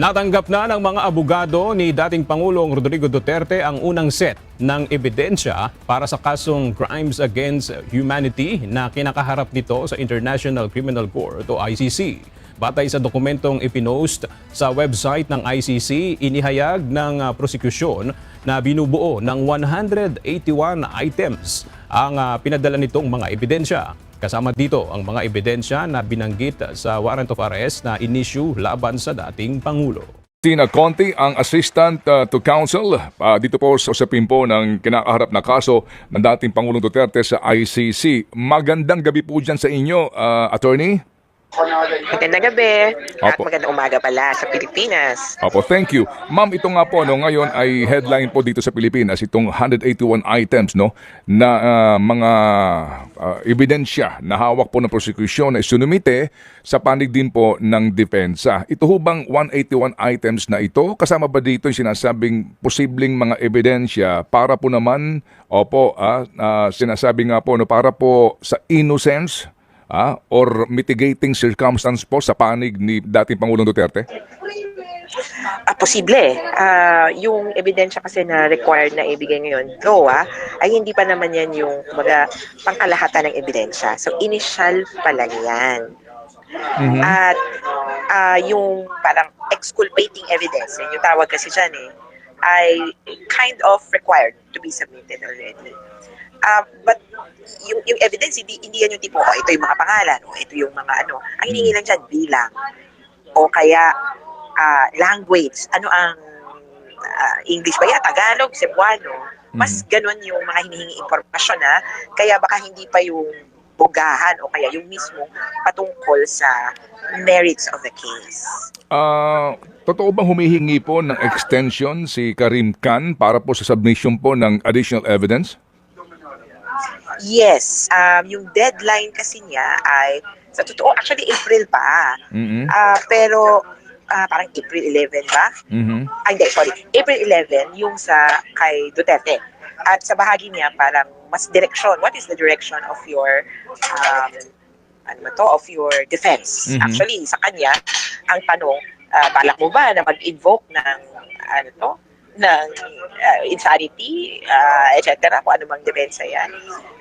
Natanggap na ng mga abogado ni dating Pangulong Rodrigo Duterte ang unang set ng ebidensya para sa kasong Crimes Against Humanity na kinakaharap nito sa International Criminal Court o ICC. Batay sa dokumentong ipinost sa website ng ICC, inihayag ng ah, prosekusyon na binubuo ng 181 items ang ah, pinadala nitong mga ebidensya. Kasama dito ang mga ebidensya na binanggit sa warrant of arrest na inisyu laban sa dating Pangulo. Tina Conti, ang Assistant uh, to Counsel, uh, dito po sa usapin po ng kinakaharap na kaso ng dating Pangulong Duterte sa ICC. Magandang gabi po dyan sa inyo, uh, Attorney. Magandang gabi at Opo. magandang umaga pala sa Pilipinas. Opo, thank you. Ma'am, ito nga po, no, ngayon ay headline po dito sa Pilipinas, itong 181 items no, na ah, mga ah, ebidensya na hawak po ng prosecution na isunumite sa panig din po ng depensa. Ito ho bang 181 items na ito? Kasama ba dito yung sinasabing posibleng mga ebidensya para po naman, opo, ah, ah, sinasabi nga po, no, para po sa innocence ah, or mitigating circumstance po sa panig ni dating Pangulong Duterte? Ah, posible. Ah, yung ebidensya kasi na required na ibigay ngayon, though ah, ay hindi pa naman yan yung kumbaga, pangkalahatan ng ebidensya. So initial pa lang yan. At ah, yung parang exculpating evidence, yun yung tawag kasi dyan eh, ay kind of required to be submitted already. Ah, but yung, yung evidence, hindi, hindi yan yung tipo, oh, ito yung mga pangalan, o ito yung mga ano. Ang hiningi lang dyan, bilang. O kaya, ah, language. Ano ang ah, English ba yan? Tagalog, Cebuano. Mas ganun yung mga hinihingi impormasyon na kaya baka hindi pa yung bugahan o kaya yung mismo patungkol sa merits of the case. Ah, totoo bang humihingi po ng extension si Karim Khan para po sa submission po ng additional evidence? Yes, um, yung deadline kasi niya ay sa totoo actually April pa. Mhm. Ah, pero ah, parang April 11 ba? Mhm. Ah, hindi, sorry. April 11 yung sa kay Duterte. At sa bahagi niya parang mas direction. What is the direction of your um, ano to, of your defense? Mhm. Actually, sa kanya, ang tanong, ah, balak mo ba na mag-invoke ng ano to, ng ah, insanity, uh, etc. Kung ano mang depensa yan.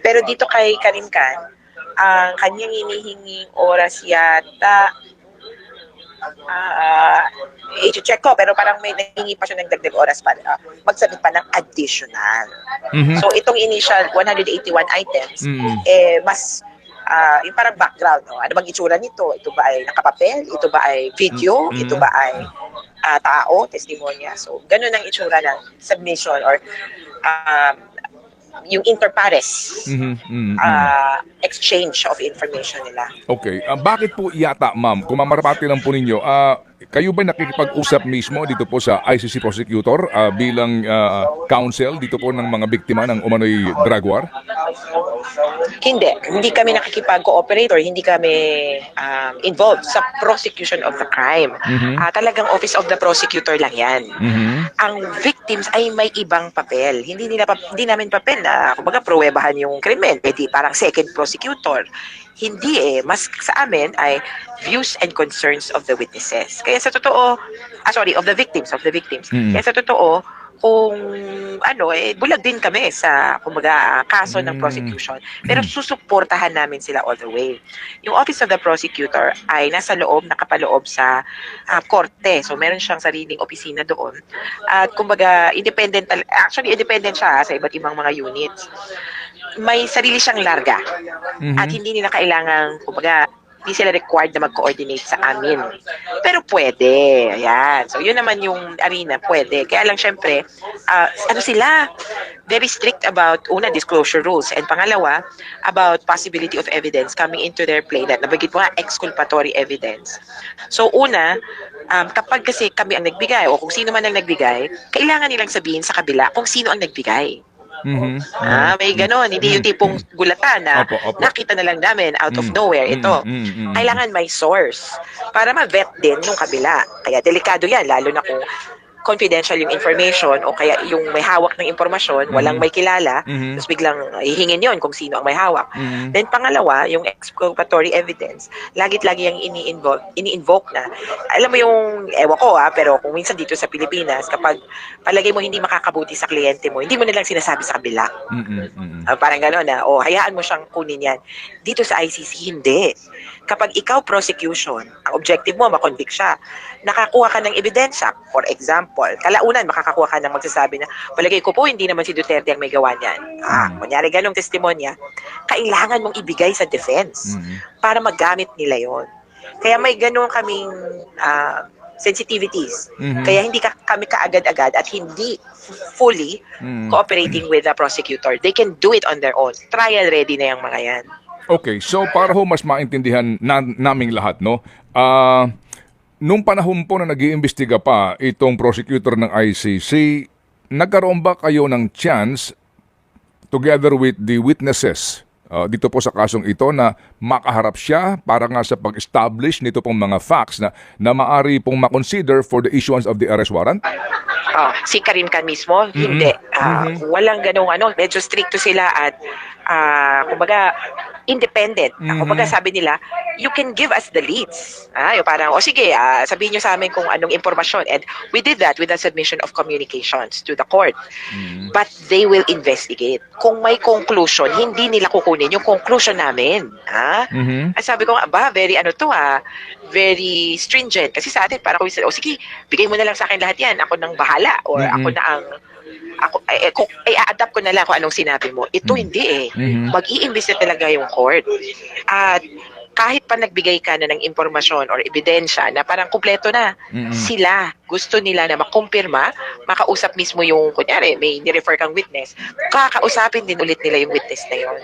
Pero dito kay Karim Khan, ang kanyang hinihinging oras yata ah i-check ko, pero parang may nangingi pa siya ng dagdag oras pa, uh, magsabit pa ng additional. Mhm. So, itong initial 181 items, Mhm. eh, mas, ah, yung parang background, no? ano bang itsura nito? Ito ba ay nakapapel? Ito ba ay video? Mhm. Ito ba ay ah, tao, testimonya? So, ganun ang itsura ng submission or um, yung interpares Mhm. Mhm. ah, exchange of information nila. Okay. Ah, bakit po yata, ma'am, kung mamarapati lang po ninyo, ah, kayo ba nakikipag-usap mismo dito po sa ICC prosecutor ah, bilang ah, counsel dito po ng mga biktima ng umano'y drug war? Hindi, hindi kami nakikipag-cooperate or hindi kami um, involved sa prosecution of the crime. Mhm. Ah, talagang office of the prosecutor lang 'yan. Mhm. Ang victims ay may ibang papel. Hindi nila pa, hindi namin papel na kumbaga pruwebahan yung krimen. Pwede parang second prosecutor. Hindi eh. Mas sa amin ay views and concerns of the witnesses. Kaya sa totoo, ah, sorry, of the victims, of the victims. Mm. Kaya sa totoo, kung ano eh bulag din kami sa kumbaga kaso ng Mm. prosecution pero susuportahan namin sila all the way. Yung office of the prosecutor ay nasa loob nakapaloob sa ah, korte. So meron siyang sariling opisina doon. At kumbaga independent actually independent siya ah, sa iba't ibang mga units. May sarili siyang larga Mhm. at hindi nila kailangan kumbaga hindi sila required na mag-coordinate sa amin. Pero pwede. Ayan. So, yun naman yung arena. Pwede. Kaya lang, syempre, ah, ano sila? Very strict about, una, disclosure rules. And pangalawa, about possibility of evidence coming into their play. That nabagit mo nga, exculpatory evidence. So, una, um, kapag kasi kami ang nagbigay o kung sino man ang nagbigay, kailangan nilang sabihin sa kabila kung sino ang nagbigay. Mhm. Ah, may ganon. Hindi yung tipong gulatan na Opo, opo. nakita na lang namin out of Mm. nowhere. Mm, Ito, mm. kailangan may source para ma-vet din nung kabila. Kaya delikado yan, lalo na kung confidential yung information o kaya yung may hawak ng impormasyon, walang Mhm. may kilala, Mhm. tapos biglang hihingin yon kung sino ang may hawak. Mhm. Then pangalawa, yung exculpatory evidence, lagit lagi yung ini-invoke, ini-invoke na. Alam mo yung, ewan ko ah, pero kung minsan dito sa Pilipinas, kapag palagay mo hindi makakabuti sa kliyente mo, hindi mo nilang sinasabi sa kabila. Mhm. Mhm. Ah, parang gano'n na, o hayaan mo siyang kunin yan. Dito sa ICC, hindi. Kapag ikaw prosecution, ang objective mo, makonvict siya, nakakuha ka ng ebidensya. For example, kalaunan, makakakuha ka ng magsasabi na, palagay ko po, hindi naman si Duterte ang may gawa niyan. Ah, kunyari ganong testimonya, kailangan mong ibigay sa defense Mhm. para magamit nila yon. Kaya may ganun kaming ah, sensitivities. Mhm. Kaya hindi ka, kami kaagad-agad at hindi fully Mhm. cooperating with the prosecutor. They can do it on their own. Trial ready na yung mga yan. Okay, so para ho mas maintindihan na, naming lahat, no? Ah, nung panahon po na nag-iimbestiga pa itong prosecutor ng ICC, nagkaroon ba kayo ng chance together with the witnesses ah, dito po sa kasong ito na makaharap siya para nga sa pag-establish nito pong mga facts na, na maari pong makonsider for the issuance of the arrest warrant? Ah, si Karim Khan mismo, hindi. Ah, Walang ganong ano, medyo stricto sila at ah, kumbaga independent. Mhm. kumbaga sabi nila, you can give us the leads. Ah, yung parang, o sige, ah, sabihin nyo sa amin kung anong impormasyon. And we did that with the submission of communications to the court. But they will investigate. Kung may conclusion, hindi nila kukunin yung conclusion namin. Ah? Mhm. At sabi ko, aba, very ano to ah, very stringent. Kasi sa atin, parang o sige, bigay mo na lang sa akin lahat yan. Ako nang bahala. Or Mhm. ako na ang, ako, eh, eh, eh, adapt ko na lang kung anong sinabi mo. Ito Mhm. hindi eh. Mhm. Mag-i-imbis na talaga yung court. At kahit pa nagbigay ka na ng impormasyon or ebidensya na parang kumpleto na, Mhm. sila gusto nila na makumpirma, makausap mismo yung, kunyari, may nirefer kang witness, kakausapin din ulit nila yung witness na yun.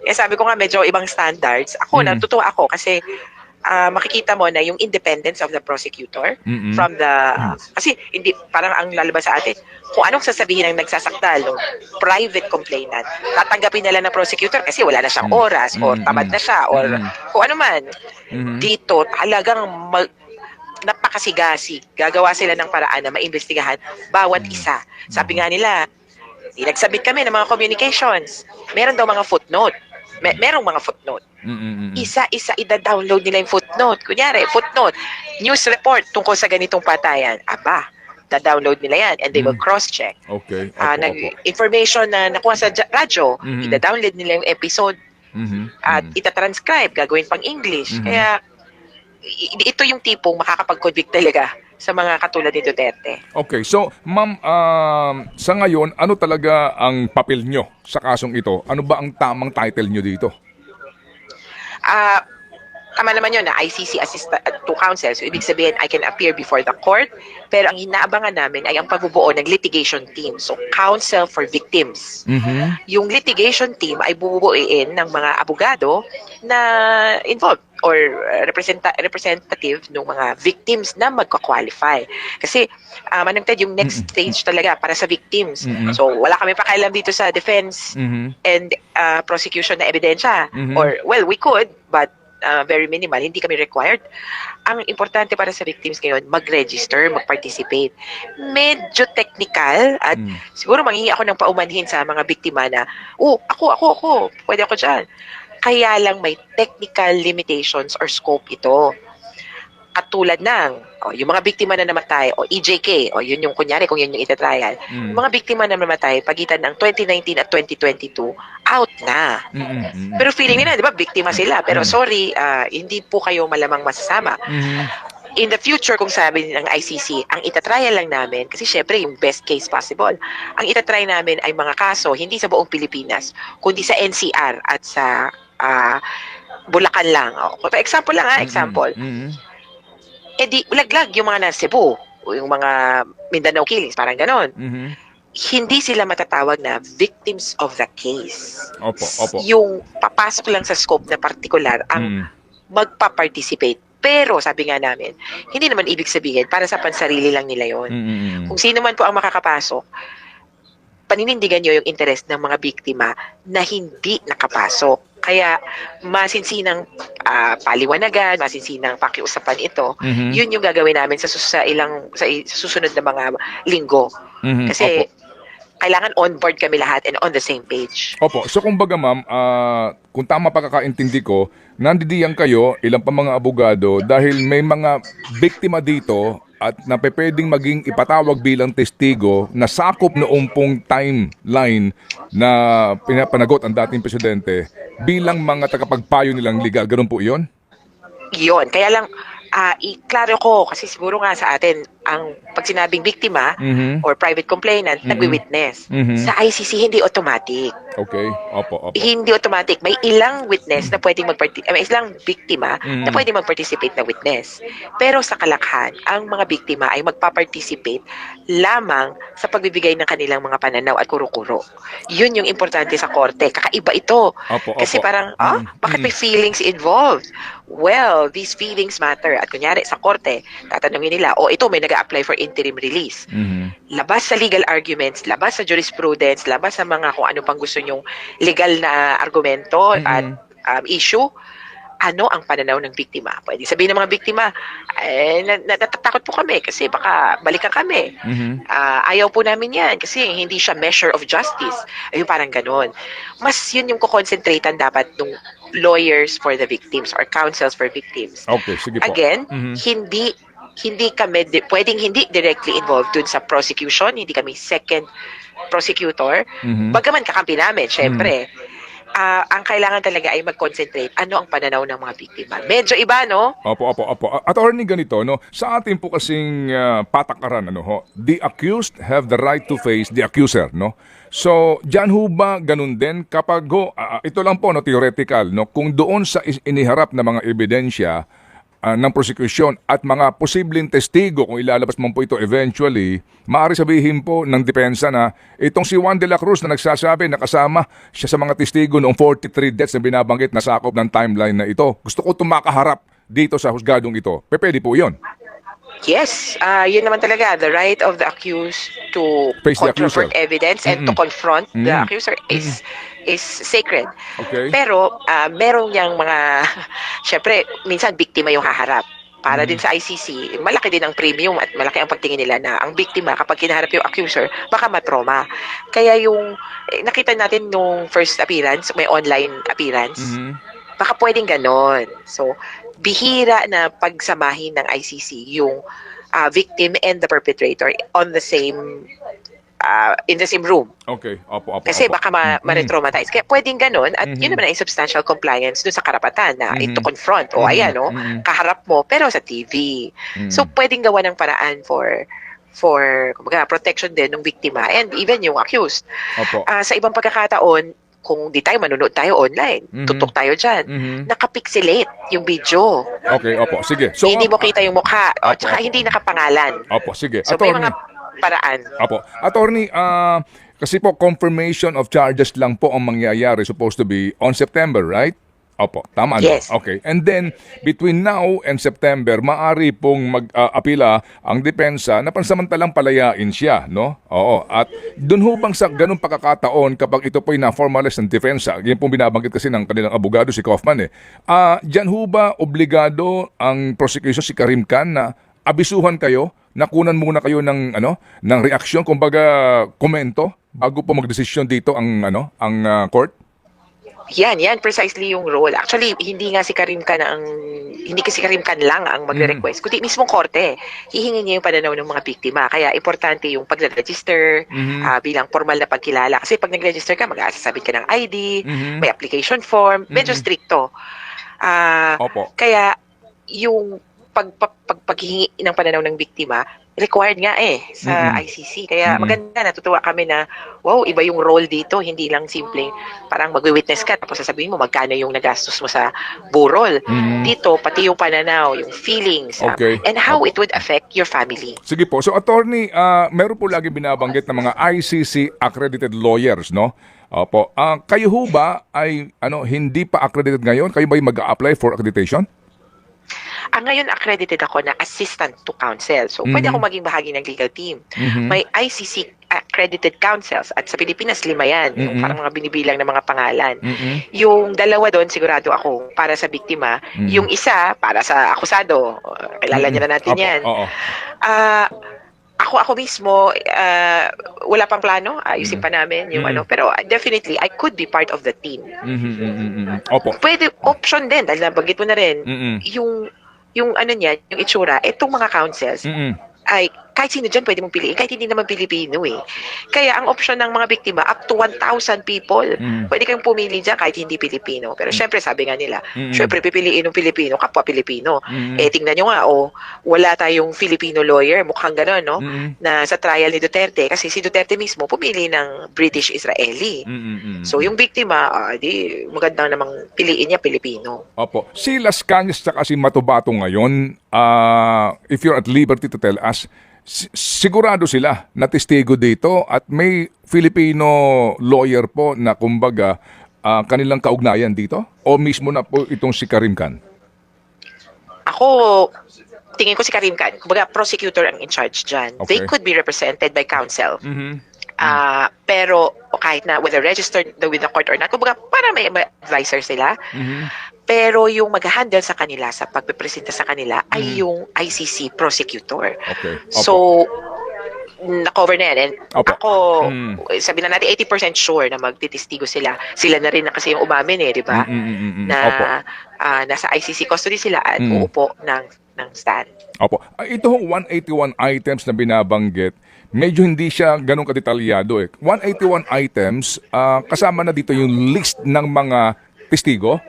Kaya sabi ko nga, medyo ibang standards. Ako, Mhm. natutuwa ako kasi ah, makikita mo na yung independence of the prosecutor Mhm. from the, kasi hindi, parang ang lalabas sa atin, kung anong sasabihin ng nagsasakdal, no, private complainant, tatanggapin nila ng prosecutor kasi wala na siyang Mhm. oras or Mhm. tamad na siya or Mhm. kung ano man. Mhm. Dito, talagang mag, napakasigasi. Gagawa sila ng paraan na maimbestigahan bawat isa. Sabi nga nila, nagsabit kami ng mga communications. Meron daw mga footnote. May, merong mga footnote. Mhm. Isa-isa ida-download nila yung footnote. Kunyari, footnote, news report tungkol sa ganitong patayan. Aba, da-download nila yan and they will Mm. cross-check. Okay. Ah, Opo, nag opo. information na nakuha sa ja- radyo, Mhm. ida-download nila yung episode Mhm. at Mhm. itatranscribe, gagawin pang English. Mhm. Kaya i- ito yung tipong makakapag-convict talaga sa mga katulad ni Duterte. Okay, so ma'am, um, sa ngayon, ano talaga ang papel nyo sa kasong ito? Ano ba ang tamang title nyo dito? Ah, tama naman yun na ICC assistant to counsel. So, ibig sabihin, I can appear before the court. Pero ang inaabangan namin ay ang pagbubuo ng litigation team. So, counsel for victims. Mhm. Yung litigation team ay bubuuin ng mga abogado na involved or uh, representa- representative ng mga victims na magka-qualify. Kasi, uh, Manang Ted, yung next Mm-mm. stage talaga para sa victims. Mm-mm. So, wala kami pakialam dito sa defense Mhm. and uh, prosecution na ebidensya. Mhm. Or, well, we could, but uh, very minimal. Hindi kami required. Ang importante para sa victims ngayon, mag-register, mag-participate. Medyo technical at Mm. siguro manghingi ako ng paumanhin sa mga biktima na, oh, ako, ako, ako, pwede ako dyan. Kaya lang may technical limitations or scope ito. At tulad ng, oh, yung mga biktima na namatay, o EJK, o yun yung kunyari kung yun yung itatrial, Mm. yung mga biktima na namatay pagitan ng 2019 at 2022, out na. Mhm. Mhm. Pero feeling nila, di ba, biktima sila. Pero Mm. sorry, ah, hindi po kayo malamang masasama. Mhm. In the future, kung sabi ng ICC, ang itatrial lang namin, kasi syempre yung best case possible, ang itatry namin ay mga kaso, hindi sa buong Pilipinas, kundi sa NCR at sa ah, Bulacan lang. O, for example lang ha, example. Mhm. Eh di, ulaglag yung mga nasa Cebu, o yung mga Mindanao killings, parang ganon. Mhm. Hindi sila matatawag na victims of the case. Opo, opo. Yung papasok lang sa scope na particular ang Mhm. magpa-participate. Pero sabi nga namin, hindi naman ibig sabihin para sa pansarili lang nila yon. Mhm. Kung sino man po ang makakapasok, paninindigan nyo yung interest ng mga biktima na hindi nakapasok. Kaya masinsinang ah, paliwanagan, masinsinang pakiusapan ito, Mhm. yun yung gagawin namin sa, sa ilang sa, sa susunod na mga linggo. Mhm. Kasi Opo. kailangan on board kami lahat and on the same page. Opo. So kumbaga ma'am, ah, kung tama pagkakaintindi ko, nandidiyan kayo, ilang pa mga abogado, dahil may mga biktima dito at na pwedeng maging ipatawag bilang testigo na sakop noong pong timeline na pinapanagot ang dating presidente bilang mga tagapagpayo nilang legal. Ganun po iyon? Yun. Kaya lang, ah i-klaro ko, kasi siguro nga sa atin, ang pag sinabing biktima Mhm. or private complainant, nagwi-witness. Mhm. Sa ICC, hindi automatic. Okay. Opo, opo. Hindi automatic. May ilang witness na pwedeng magparticipate, may ilang biktima na Mhm. pwedeng mag-participate na witness. Pero sa kalakhan, ang mga biktima ay magpa-participate lamang sa pagbibigay ng kanilang mga pananaw at kuro-kuro. Yun yung importante sa korte. Kakaiba ito. Opo, Kasi opo. parang, ah, Mhm. bakit may feelings involved? Well, these feelings matter. At kunyari, sa korte, tatanungin nila, oh, ito may nag apply for interim release. Mhm. Labas sa legal arguments, labas sa jurisprudence, labas sa mga kung ano pang gusto nyong legal na argumento Mhm. at um, issue, ano ang pananaw ng biktima? Pwede sabihin ng mga biktima, eh, na- natatakot po kami kasi baka balikan kami. Mhm. Ah, ayaw po namin yan kasi hindi siya measure of justice. Ayun, parang ganun. Mas yun yung kukonsentratean dapat ng lawyers for the victims or counsels for victims. Okay, sige po. Again, Mhm. hindi hindi kami di- pwedeng hindi directly involved dun sa prosecution, hindi kami second prosecutor. Mhm. Bagaman kakampi namin, syempre. Ah, ang kailangan talaga ay mag-concentrate ano ang pananaw ng mga biktima. Medyo iba, no? Opo, opo, opo. At attorney ganito, no? Sa atin po kasing ah, patakaran, ano ho, the accused have the right to face the accuser, no? So, dyan ho ba ganun din kapag ho, ah, ito lang po, no, theoretical, no? Kung doon sa iniharap na mga ebidensya ah, ng prosecution at mga posibleng testigo, kung ilalabas man po ito eventually, maaari sabihin po ng depensa na itong si Juan de la Cruz na nagsasabi na kasama siya sa mga testigo noong 43 deaths na binabanggit na sakop ng timeline na ito. Gusto ko tumakaharap dito sa husgadong ito. Pe, Pwede po yun. Yes, ah yun naman talaga, the right of the accused to Face the controvert evidence and to Mm-mm. confront the Mm. accuser is is sacred. Okay? Pero ah merong yang mga syempre minsan biktima yung haharap. Para Mm. din sa ICC, malaki din ang premium at malaki ang pagtingin nila na ang biktima kapag kinaharap yung accuser, baka matroma. Kaya yung eh, nakita natin nung first appearance, may online appearance, Mhm. baka pwedeng ganon. So, bihira na pagsamahin ng ICC yung ah, victim and the perpetrator on the same ah, in the same room. Okay. Opo, opo, Kasi opo. baka ma- Mhm. ma-retraumatize. Kaya pwedeng ganon at Mhm. yun naman ay substantial compliance dun sa karapatan na Mhm. to confront. O ayan, no? Mhm. kaharap mo pero sa TV. Mhm. So pwedeng gawa ng paraan for for kumbaga, protection din ng biktima and even yung accused. Opo. Ah, sa ibang pagkakataon, kung di tayo manonood tayo online, Mhm. tutok tayo dyan, Mhm. nakapixelate yung video. Okay, opo. Sige. So, hindi mo kita yung mukha. Opo, tsaka opo. hindi nakapangalan. Opo, sige. So may Attorney. mga paraan. Apo. Attorney, ah, kasi po confirmation of charges lang po ang mangyayari supposed to be on September, right? Opo, tama? Yes. Okay. And then, between now and September, maari pong mag-apila ang depensa na pansamantalang palayain siya, no? Oo. At dun ho bang sa ganung pagkakataon kapag ito po'y na-formalize ng depensa, yun pong binabanggit kasi ng kanilang abogado si Kaufman eh, ah, dyan ho ba obligado ang prosecution si Karim Khan na abisuhan kayo, nakunan muna kayo ng ano, ng reaksyon, kumbaga komento bago po magdesisyon dito ang ano, ang ah, court? Yan, yan precisely yung role. Actually, hindi nga si Karim Khan ang hindi kasi Karim Khan lang ang magre-request, kundi mismong korte. Hihingi niya yung pananaw ng mga biktima. Kaya importante yung pagre-register Mhm. ah, bilang formal na pagkilala. Kasi pag nag-register ka, mag-aasasabit ka ng ID, Mhm. may application form, medyo Mhm. stricto. Ah, Opo. kaya yung pag, pag, pag, paghihingi ng pananaw ng biktima, required nga eh sa Mhm. ICC. Kaya Mhm. maganda, natutuwa kami na, wow, iba yung role dito. Hindi lang simpleng parang mag-witness ka tapos sasabihin mo magkano yung nagastos mo sa burol. Mhm. Dito, pati yung pananaw, yung feelings, um, Okay. and how it would affect your family. Sige po. So attorney, ah, meron po lagi binabanggit ng mga ICC accredited lawyers, no? Opo. Ah, kayo ho ba ay ano hindi pa accredited ngayon? Kayo ba mag-apply for accreditation? Ang ngayon accredited ako na assistant to counsel. So, pwede Mhm. ako maging bahagi ng legal team. Mhm. May ICC, ah, accredited councils at sa Pilipinas lima yan, yung Mm-mm. parang mga binibilang ng mga pangalan. Mm-mm. Yung dalawa doon sigurado ako para sa biktima, Mm. yung isa para sa akusado. Uh, Kilala niyo na natin Opo, yan. Oo. Ah, ako ako mismo ah, wala pang plano, ayusin pa namin yung Mm. ano, pero uh, definitely I could be part of the team. Mhm, mhm, mhm, mhm. Opo. Pwede option din dahil nabanggit mo na rin Mm-mm. yung yung ano niya, yung itsura, itong mga councils Mm-mm. ay kahit sino dyan pwede mong piliin, kahit hindi naman Pilipino eh. Kaya ang option ng mga biktima, up to 1,000 people. Mm. Pwede kang pumili dyan kahit hindi Pilipino. Pero syempre, sabi nga nila, Mm. syempre pipiliin ng Pilipino, kapwa Pilipino. Mm. Eh, tingnan nyo nga, oh, wala tayong Filipino lawyer, mukhang gano'n, no? Mm. Na sa trial ni Duterte, kasi si Duterte mismo pumili ng British-Israeli. Mm-mm. So, yung biktima, ah, di, maganda namang piliin niya Pilipino. Opo. Si Las Cañas at si Matubato ngayon, ah, if you're at liberty to tell us, sigurado sila na testigo dito at may Filipino lawyer po na kumbaga ah, kanilang kaugnayan dito? O mismo na po itong si Karim Khan? Ako, tingin ko si Karim Khan, kumbaga prosecutor ang in charge dyan. They Okay. could be represented by counsel. Mhm. Ah, pero kahit na whether registered with the court or not, kumbaga para may may advisor sila. Mhm. Pero yung mag-handle sa kanila sa pagpepresenta sa kanila ay yung ICC prosecutor. Okay. Opo. So na-cover na yan. And Opo. ako, Mm. sabi na natin 80% sure na magtitistigo sila. Sila na rin na kasi yung umamin eh, di ba? Mm, mm, mm, mm. Na Opo. ah, nasa ICC custody sila at Mm. uupo ng, ng stand. Opo. Ah, Ito hong 181 items na binabanggit, medyo hindi siya ganun kadetalyado eh. 181 items, ah, kasama na dito yung list ng mga testigo?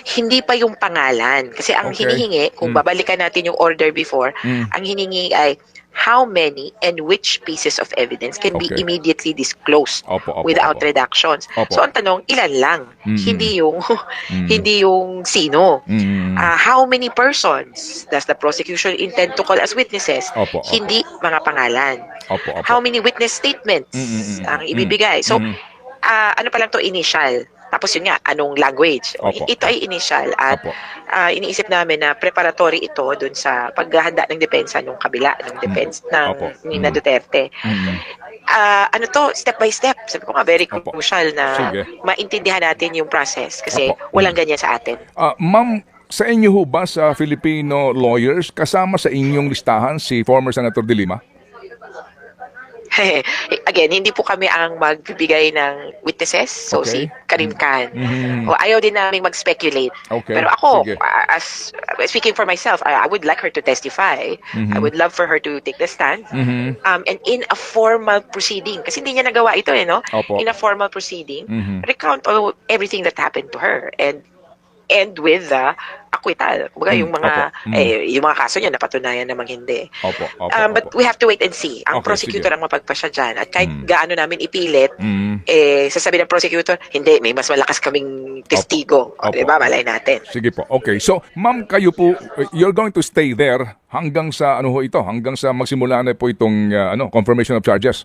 hindi pa yung pangalan. Kasi ang Okay. hinihingi, kung Mm. babalikan natin yung order before, Mm. ang hinihingi ay how many and which pieces of evidence can be Okay. immediately disclosed Opo, opo, without opo. redactions. Opo. So ang tanong, ilan lang? Mm. Hindi yung Mm. hindi yung sino. Mm. Ah, how many persons does the prosecution intend to call as witnesses? Opo, opo. Hindi mga pangalan. Opo, opo. How many witness statements Mm, mm, mm, ang ibibigay? So, Mm. ah, ano pa lang to initial. Tapos yun nga, anong language? Opo. Ito ay initial at Opo. ah, iniisip namin na preparatory ito dun sa paghahanda ng depensa ng kabila ng defense ng Mm. Opo. ni na Mm. Duterte. Mm. Ah, ano to, step by step. Sabi ko nga, very Opo. crucial na Sige. maintindihan natin yung process kasi Opo. walang ganyan sa atin. Ah, ma'am, sa inyo ho ba sa Filipino lawyers, kasama sa inyong listahan si former Senator De Lima? Again, hindi po kami ang magbibigay ng witnesses. So, Okay. si Karim Khan. Mhm. O, ayaw din namin mag-speculate. Okay. Pero ako, Sige. uh, as speaking for myself, I, I would like her to testify. Mhm. I would love for her to take the stand. Mhm. Um, and in a formal proceeding, kasi hindi niya nagawa ito eh, no? Opo. In a formal proceeding, Mhm. recount all, everything that happened to her and end with the acquittal. Kumbaga, Mm, yung mga, opo. Mm. eh, yung mga kaso niya, napatunayan namang hindi. Opo, opo, Um, but opo. we have to wait and see. Ang Okay, prosecutor sige. ang mapagpasya dyan. At kahit Mm. gaano namin ipilit, Mm. eh, sasabi ng prosecutor, hindi, may mas malakas kaming testigo. Opo. O, diba? Malay natin. Sige po. Okay. So, ma'am, kayo po, you're going to stay there hanggang sa ano ho ito, hanggang sa magsimula na po itong uh, ano, confirmation of charges.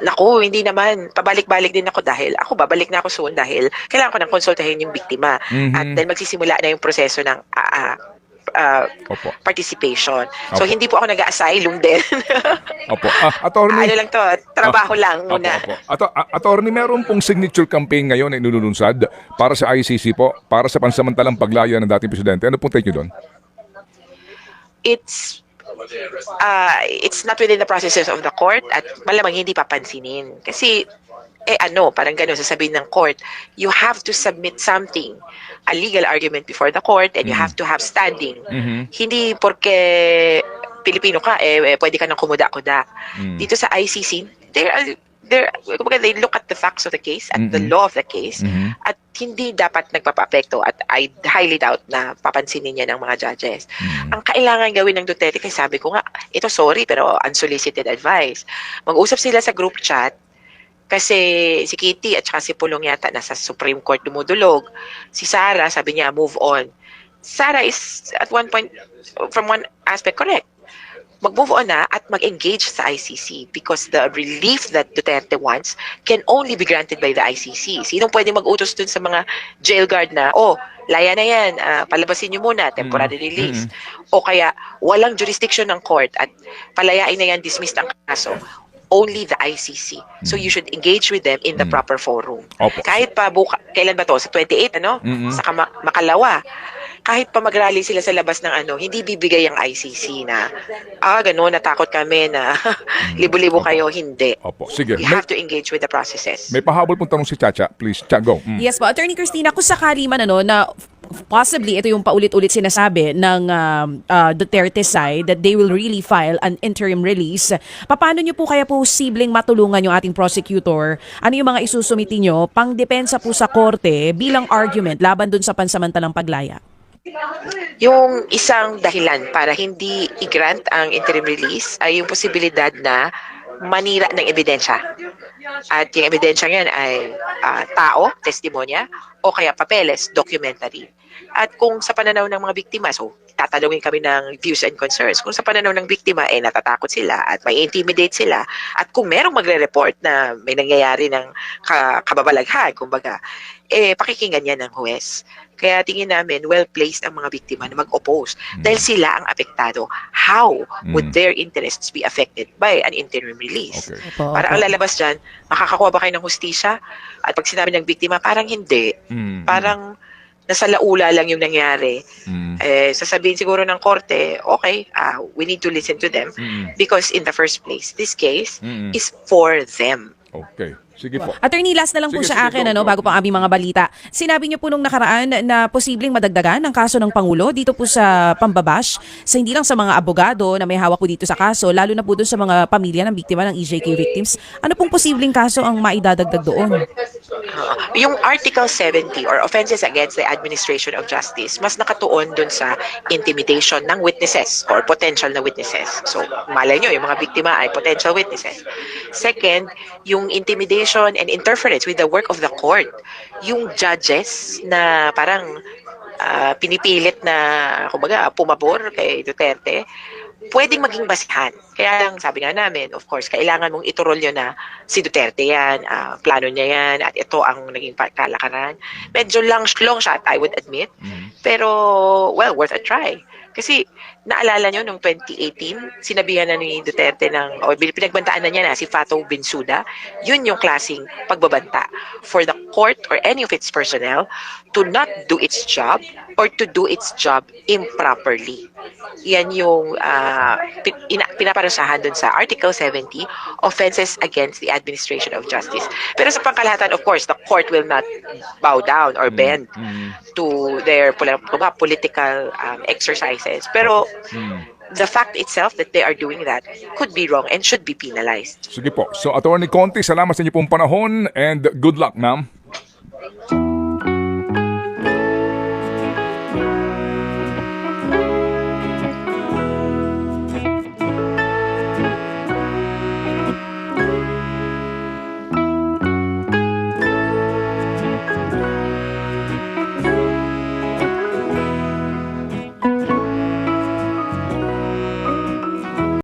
Naku, hindi naman. Pabalik-balik din ako dahil ako babalik na ako soon dahil kailangan ko nang konsultahin yung biktima. Mhm. At dahil magsisimula na yung proseso ng ah, ah, ah, Opo. participation. So, Opo. hindi po ako nag-asylum din. Opo. Ah, attorney. ano lang to, trabaho lang Opo, muna. opo. Ato, a- attorney, meron pong signature campaign ngayon na inululunsad para sa ICC po, para sa pansamantalang paglaya ng dating presidente. Ano pong take nyo doon? It's uh, it's not within the processes of the court at malamang hindi papansinin. Kasi, eh ano, parang gano'n sasabihin ng court, you have to submit something, a legal argument before the court and you have to have standing. Mhm. Hindi porque Pilipino ka, eh, eh pwede ka nang kumuda-kuda. Mm. Dito sa ICC, there are there kumbaga they look at the facts of the case at the Mhm. law of the case Mhm. at hindi dapat nagpapapekto at I highly doubt na papansinin niya ng mga judges. Mhm. Ang kailangan gawin ng Duterte, kasi sabi ko nga, ito sorry pero unsolicited advice. Mag-usap sila sa group chat kasi si Kitty at saka si Pulong yata nasa Supreme Court dumudulog. Si Sarah, sabi niya, move on. Sarah is at one point, from one aspect, correct. Mag-move on na at mag-engage sa ICC because the relief that Duterte wants can only be granted by the ICC. Sinong pwede mag-utos dun sa mga jail guard na, oh, laya na yan, ah, palabasin niyo muna, temporary Mm, release. O kaya, walang jurisdiction ng court at palayain na yan, dismissed ang kaso. only the ICC. So you should engage with them in the proper forum. Opo. Kahit pa buka, kailan ba to? Sa 28 ano? Mm-mm. Sa Kama- Makalawa. Kahit pa mag-rally sila sa labas ng ano, hindi bibigay ang ICC na ah gano'n natakot kami na libo-libo kayo, hindi. Opo, sige. You May, have to engage with the processes. may pahabol pong tanong si Chacha. Please, Cha, go. Mm. Yes po, Attorney Christina, kung sakali man ano na possibly ito yung paulit-ulit sinasabi ng um, uh, Duterte side that they will really file an interim release. Paano nyo po kaya posibleng matulungan yung ating prosecutor? Ano yung mga isusumiti nyo pang depensa po sa korte bilang argument laban dun sa pansamantalang paglaya? Yung isang dahilan para hindi i-grant ang interim release ay yung posibilidad na manira ng ebidensya. At yung ebidensya yan ay ah, tao, testimonya, o kaya papeles, documentary. At kung sa pananaw ng mga biktima, so tatanungin kami ng views and concerns. Kung sa pananaw ng biktima, eh natatakot sila at may intimidate sila. At kung merong magre-report na may nangyayari ng ka- kababalaghan, kumbaga, eh pakikinggan yan ng huwes. Kaya tingin namin, well-placed ang mga biktima na mag-oppose dahil sila ang apektado. How would Mm. their interests be affected by an interim release? Okay. Opo, Para ang lalabas dyan, makakakuha ba kayo ng hustisya? At pag sinabi ng biktima, parang hindi. Mm, Parang nasa laula lang yung nangyari. mm, Eh, sasabihin siguro ng korte, okay, ah, we need to listen to them mm, because in the first place, this case mm, mm. is for them. Okay. Sige po. Attorney, last na lang po Sige, sa sige, akin go, ano, go. bago pang aming mga balita. Sinabi niyo po nung nakaraan na posibleng madagdagan ang kaso ng Pangulo dito po sa pambabash sa hindi lang sa mga abogado na may hawak po dito sa kaso, lalo na po dun sa mga pamilya ng biktima ng EJK victims. Ano pong posibleng kaso ang maidadagdag doon? Uh, yung Article 70 or offenses against the administration of justice, mas nakatuon dun sa intimidation ng witnesses or potential na witnesses. So, malay nyo, yung mga biktima ay potential witnesses. Second, yung intimidation and interference with the work of the court. Yung judges na parang ah, pinipilit na, kumbaga, pumabor kay Duterte, pwedeng maging basihan. Kaya lang sabi nga namin, of course, kailangan mong iturol yun na si Duterte yan, ah, plano niya yan, at ito ang naging kalakaran. Medyo long, long shot, I would admit. Mm. Pero, well, worth a try. Kasi, naalala nyo, nung 2018, sinabihan na ni Duterte ng, o pinagbantaan na niya na si Fatou Bensouda, yun yung klaseng pagbabanta for the court or any of its personnel to not do its job or to do its job improperly. Yan yung pin- ina- pinaparusahan dun sa Article 70, offenses against the administration of justice. Pero sa pangkalahatan, of course, the court will not bow down or bend Mm, to their political um, exercises. Pero mm. The fact itself that they are doing that could be wrong and should be penalized. Sige po. So, Attorney Conti, salamat sa inyo pong panahon and good luck, ma'am.